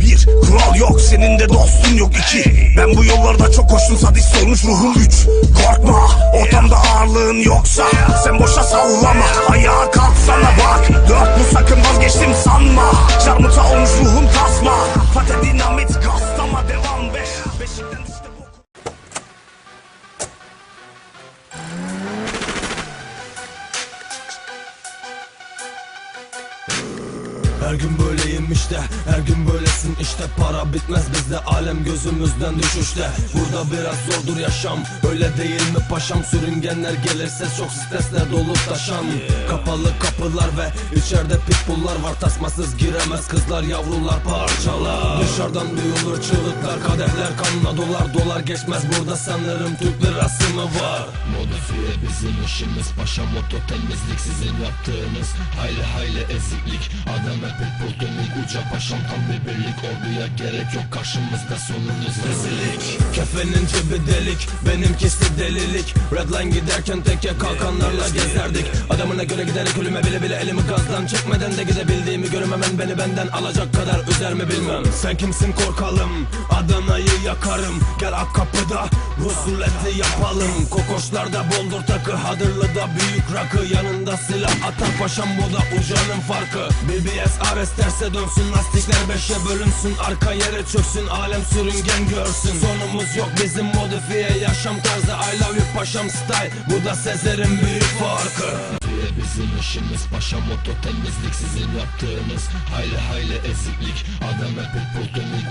Bir kural yok senin de dostun yok. İki Ben bu yollarda çok koştum sadist olmuş ruhum. Üç Korkma ortamda ağırlığın yoksa Sen boşa sallama ayağa kalksana Her gün böyleyim işte Her gün böylesin işte. Para bitmez bizde alem gözümüzden düşüşte. Burada biraz zordur yaşam Öyle değil mi paşam? Sürüngenler gelirse çok stresle dolu taşan Kapalı kapılar ve içeride pitbulllar var. Tasmasız giremez kızlar yavrular parçalar. Dışarıdan duyulur çığlıklar Kadehler kanla dolar. Dolar geçmez Burada sanırım Türk lirası mı var. Modifiye bizim işimiz Paşa moto temizlik sizin yaptığınız. Hayli hayli eziklik Adem uca paşam tam bir birlik Orduya gerek yok. Karşımızda sonunuz rezillik Kefenin cebi delik benimkisi delilik. Redline giderken teke kalkanlarla gezerdik. Adamına göre giderek ölüme bile bile elimi gazdan çekmeden de gidebildiğimi görmemen beni benden alacak kadar üzer mi bilmem. Sen kimsin korkalım? Adana'yı yakarım. Gel ak kapıda Rusuleti yapalım. Kokoşlarda boldur takı Hadırlı'da büyük rakı. Yanında silah atar paşam bu da ucanın farkı. BBS Ares terse dönsün Lastikler beşe bölünsün Arka yere çöksün Alem sürüngen görsün. Sonumuz yok bizim modifiye yaşam tarzı I love you paşam style. Bu da Sezer'in büyük farkı. Bizim işimiz Paşa moto temizlik sizin yaptığınız Hayli hayli eziklik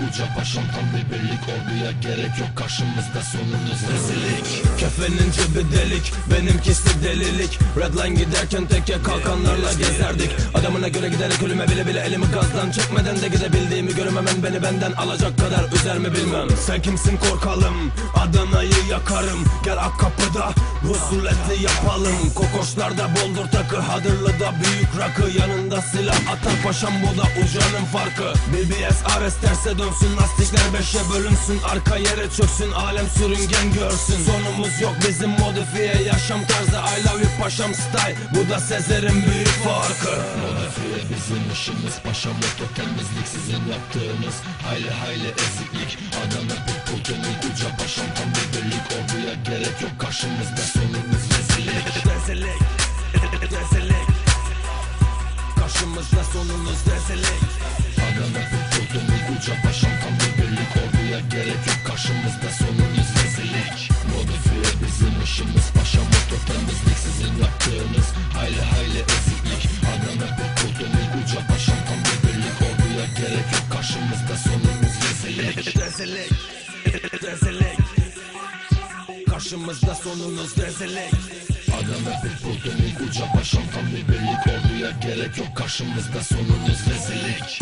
uca paşam tam bir birlik Orduya gerek yok. Karşımızda sonunuz rezillik Kefenin cebi delik benimkisi delilik. Redline giderken teke kalkanlarla gezerdik. Adamına göre giderek ölüme bile bile elimi gazdan çekmeden de gidebildiğimi görmemen beni benden alacak kadar üzer mi bilmem. Sen kimsin korkalım? Adana'yı yakarım. Gel ak kapıda Rusuleti yapalım. Kokoşlarda boldur takı Hadırlı'da büyük rakı. Yanında silah atar paşam bu da ucanın farkı. BBS Ares terse dönsün Lastikler beşe bölünsün Arka yere çöksün Alem sürüngen görsün. Sonumuz yok bizim modifiye yaşam tarzı I love you paşam style. Bu da Sezer'in büyük farkı. Modifiye bizim işimiz Paşa moto temizlik sizin yaptığınız. Hayli hayli eziklik Adana pek buldumik uca paşam tam bir birlik. Orduya gerek yok karşımızda sonumuz rezillik. Rezillik Rezillik. Karşımızda sonumuz rezillik. Adana pek buldumik uca paşam gerek yok karşımızda sonumuz rezillik Modifiye bizim işimiz Paşa moto temizlik sizin yaptığınız. Hayli hayli eziklik Adana pek buldumik uca paşam tam bir birlik Orduya gerek yok karşımızda sonumuz rezillik Rezillik Rezillik Karşımızda sonunuz rezillik Adana bir buldumik uca paşam tam bir birlik Orduya gerek yok karşımızda sonunuz rezillik